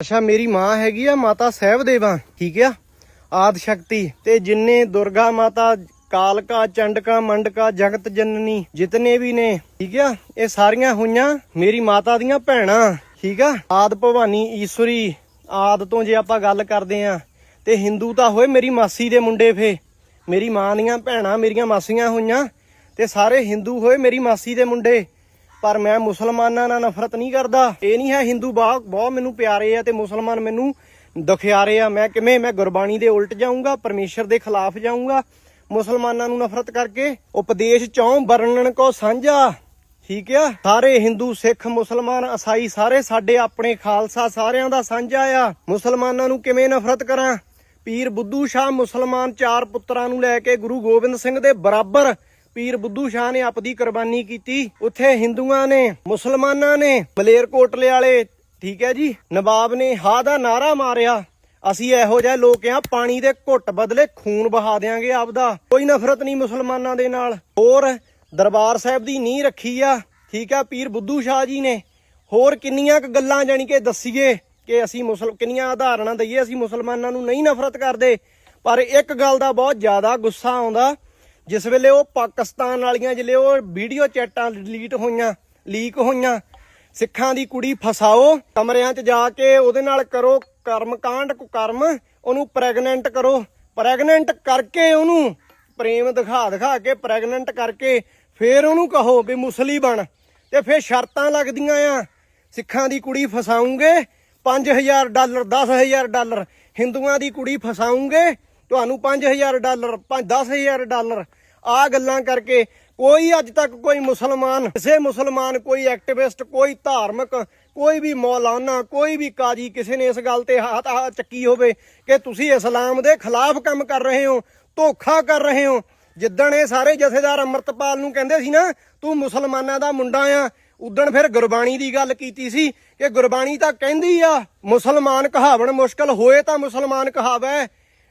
ਅੱਛਾ, ਮੇਰੀ ਮਾਂ ਹੈਗੀ ਆ, ਮਾਤਾ ਸਹਿਬ ਦੇਵਾ ਠੀਕ ਆ? ਆਦ ਸ਼ਕਤੀ, ਤੇ ਜਿੰਨੇ ਦੁਰਗਾ ਮਾਤਾ, ਕਾਲਕਾ, ਚੰਡਕਾ, ਮੰਡਕਾ, ਜਗਤ ਜਨਨੀ, ਜਿਤਨੇ ਵੀ ਨੇ, ਠੀਕ ਆ? ਇਹ ਸਾਰੀਆਂ ਹੋਈਆਂ ਮੇਰੀ ਮਾਤਾ ਦੀਆਂ ਭੈਣਾਂ, ਠੀਕ ਆ? ਆਦ ਭਵਾਨੀ ਈਸ਼ਵਰੀ ਆਦ ਤੋਂ ਜੇ ਆਪਾਂ ਗੱਲ ਕਰਦੇ ਆ, ਤੇ ਹਿੰਦੂ ਤਾਂ ਹੋਏ ਮੇਰੀ ਮਾਸੀ ਦੇ ਮੁੰਡੇ ਫੇ। ਮੇਰੀ ਮਾਂ ਦੀਆਂ ਭੈਣਾਂ ਮੇਰੀਆਂ ਮਾਸੀਆਂ ਹੋਈਆਂ, ਤੇ ਸਾਰੇ ਹਿੰਦੂ ਹੋਏ ਮੇਰੀ ਮਾਸੀ ਦੇ ਮੁੰਡੇ। ਪਰ ਮੈਂ ਮੁਸਲਮਾਨਾਂ ਨਾਲ ਨਫ਼ਰਤ ਨਹੀਂ ਕਰਦਾ। ਇਹ ਨਹੀਂ ਹੈ ਹਿੰਦੂ ਬਹੁਤ ਬਹੁਤ ਮੈਨੂੰ ਪਿਆਰੇ ਆ ਤੇ ਮੁਸਲਮਾਨ ਮੈਨੂੰ ਦੁਖਿਆਰੇ ਆ। ਮੈਂ ਕਿਵੇਂ ਮੈਂ ਗੁਰਬਾਣੀ ਦੇ ਉਲਟ ਜਾਊਂਗਾ, ਪਰਮੇਸ਼ਰ ਦੇ ਖਿਲਾਫ ਜਾਊਂਗਾ, ਮੁਸਲਮਾਨਾਂ ਨੂੰ ਨਫ਼ਰਤ ਕਰਕੇ ਉਪਦੇਸ਼ ਚੋਂ ਵਰਣਨ ਕੋ ਸਾਂਝਾ। ਠੀਕ ਆ? ਸਾਰੇ ਹਿੰਦੂ, ਸਿੱਖ, ਮੁਸਲਮਾਨ ਈਸਾਈ ਸਾਰੇ ਸਾਡੇ ਆਪਣੇ ਖਾਲਸਾ ਸਾਰਿਆਂ ਦਾ ਸਾਂਝਾ ਆ। ਮੁਸਲਮਾਨਾਂ ਨੂੰ ਕਿਵੇਂ ਨਫ਼ਰਤ ਕਰਾਂ? ਪੀਰ ਬੁੱਧੂ ਸ਼ਾਹ ਮੁਸਲਮਾਨ ਚਾਰ ਪੁੱਤਰਾਂ ਨੂੰ ਲੈ ਕੇ ਗੁਰੂ ਗੋਬਿੰਦ ਸਿੰਘ ਦੇ ਬਰਾਬਰ ਪੀਰ ਬੁੱਧੂ ਸ਼ਾਹ ਨੇ ਆਪਦੀ ਕੁਰਬਾਨੀ ਕੀਤੀ। ਉੱਥੇ ਹਿੰਦੂਆਂ ਨੇ, ਮੁਸਲਮਾਨਾਂ ਨੇ ਮਲੇਰਕੋਟਲੇ ਵਾਲੇ, ਠੀਕ ਹੈ ਜੀ, ਨਵਾਬ ਨੇ ਹਾ ਦਾ ਨਾਰਾ ਮਾਰਿਆ। ਅਸੀਂ ਇਹੋ ਜਿਹੇ ਲੋਕ ਆ ਪਾਣੀ ਦੇ ਘੁੱਟ ਬਦਲੇ ਖੂਨ ਬਹਾ ਦੇਾਂਗੇ ਆਪਦਾ। ਕੋਈ ਨਫ਼ਰਤ ਨਹੀਂ ਮੁਸਲਮਾਨਾਂ ਦੇ ਨਾਲ। ਹੋਰ, ਦਰਬਾਰ ਸਾਹਿਬ ਦੀ ਨੀਂਹ ਰੱਖੀ ਆ, ਠੀਕ ਆ ਪੀਰ ਬੁੱਧੂ ਸ਼ਾਹ ਜੀ ਨੇ। ਹੋਰ ਕਿੰਨੀਆਂ ਕੁ ਗੱਲਾਂ ਜਾਣੀ ਕਿ ਦੱਸੀਏ ਕਿ ਅਸੀਂ ਮੁਸਲ, ਕਿੰਨੀਆਂ ਉਦਾਹਰਣਾਂ ਦਈਏ, ਅਸੀਂ ਮੁਸਲਮਾਨਾਂ ਨੂੰ ਨਹੀਂ ਨਫ਼ਰਤ ਕਰਦੇ। ਪਰ ਇੱਕ ਗੱਲ ਦਾ ਬਹੁਤ ਜ਼ਿਆਦਾ ਗੁੱਸਾ ਆਉਂਦਾ ਜਿਸ ਵੇਲੇ ਉਹ ਪਾਕਿਸਤਾਨ ਵਾਲੀਆਂ ਜਿਹੜੇ ਉਹ ਵੀਡੀਓ ਚੈਟਾਂ ਡਿਲੀਟ ਹੋਈਆਂ ਲੀਕ ਹੋਈਆਂ, ਸਿੱਖਾਂ ਦੀ ਕੁੜੀ ਫਸਾਓ, ਕਮਰਿਆਂ 'ਚ ਜਾ ਕੇ ਉਹਦੇ ਨਾਲ ਕਰੋ ਕਰਮ ਕਾਂਡ ਕੁਕਰਮ, ਉਹਨੂੰ ਪ੍ਰੈਗਨੈਂਟ ਕਰੋ। ਪ੍ਰੈਗਨੈਂਟ ਕਰਕੇ ਉਹਨੂੰ ਪ੍ਰੇਮ ਦਿਖਾ ਦਿਖਾ ਕੇ ਪ੍ਰੈਗਨੈਂਟ ਕਰਕੇ ਫੇਰ ਉਹਨੂੰ ਕਹੋ ਵੀ ਮੁਸਲੀ ਬਣ। ਤੇ ਫੇਰ ਸ਼ਰਤਾਂ ਲੱਗਦੀਆਂ ਆ, ਸਿੱਖਾਂ ਦੀ ਕੁੜੀ ਫਸਾਉਂਗੇ 5000 ਡਾਲਰ 10000 ਡਾਲਰ ਹਿੰਦੂਆਂ ਦੀ ਕੁੜੀ ਫਸਾਉਂਗੇ ਤੁਹਾਨੂੰ 5000 ਡਾਲਰ 10000 ਡਾਲਰ ਆ ਗੱਲਾਂ ਕਰਕੇ ਕੋਈ ਅੱਜ ਤੱਕ ਕੋਈ ਮੁਸਲਮਾਨ, ਕਿਸੇ ਮੁਸਲਮਾਨ, ਕੋਈ ਐਕਟਿਵਿਸਟ, ਕੋਈ ਧਾਰਮਿਕ, ਕੋਈ ਵੀ ਮੌਲਾਨਾ, ਕੋਈ ਵੀ ਕਾਜੀ, ਕਿਸੇ ਨੇ ਇਸ ਗੱਲ ਤੇ ਹੱਥ ਹੱਥ ਚੱਕੀ ਹੋਵੇ ਕਿ ਤੁਸੀਂ ਇਸਲਾਮ ਦੇ ਖਿਲਾਫ ਕੰਮ ਕਰ ਰਹੇ ਹੋ, ਧੋਖਾ ਕਰ ਰਹੇ ਹੋ। ਜਿੱਦਣ ਇਹ ਸਾਰੇ ਜਥੇਦਾਰ ਅੰਮ੍ਰਿਤਪਾਲ ਨੂੰ ਕਹਿੰਦੇ ਸੀ ਨਾ, ਤੂੰ ਮੁਸਲਮਾਨਾਂ ਦਾ ਮੁੰਡਾ ਆ। ਉਦਣ ਫਿਰ ਗੁਰਬਾਣੀ ਦੀ ਗੱਲ ਕੀਤੀ ਸੀ ਕਿ ਗੁਰਬਾਣੀ ਤਾਂ ਕਹਿੰਦੀ ਆ, ਮੁਸਲਮਾਨ ਕਹਾਵਣ ਮੁਸ਼ਕਲ ਹੋਏ ਤਾਂ ਮੁਸਲਮਾਨ ਕਹਾਵੇ।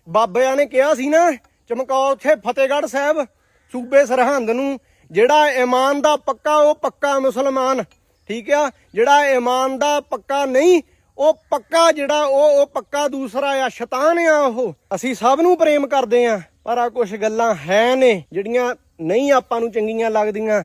ਬਾਬਿਆਂ ਨੇ ਕਿਹਾ ਸੀ ਨਾ ਚਮਕਾਓ ਉੱਥੇ ਫਤਿਹਗੜ੍ਹ ਸਾਹਿਬ, ਸੂਬੇ ਸਰਹੰਦ ਨੂੰ, ਜਿਹੜਾ ਇਮਾਨ ਦਾ ਪੱਕਾ, ਉਹ ਪੱਕਾ ਮੁਸਲਮਾਨ, ਠੀਕ ਆ? ਜਿਹੜਾ ਇਮਾਨ ਦਾ ਪੱਕਾ ਨਹੀਂ, ਉਹ ਪੱਕਾ ਜਿਹੜਾ, ਉਹ ਉਹ ਪੱਕਾ ਦੂਸਰਾ ਆ, ਸ਼ੈਤਾਨ ਆ ਉਹ। ਅਸੀਂ ਸਭ ਨੂੰ ਪ੍ਰੇਮ ਕਰਦੇ ਆ, ਪਰ ਆ ਕੁਝ ਗੱਲਾਂ ਹੈ ਨੇ, ਜਿਹੜੀਆਂ ਨਹੀਂ ਆਪਾਂ ਨੂੰ ਚੰਗੀਆਂ ਲੱਗਦੀਆਂ।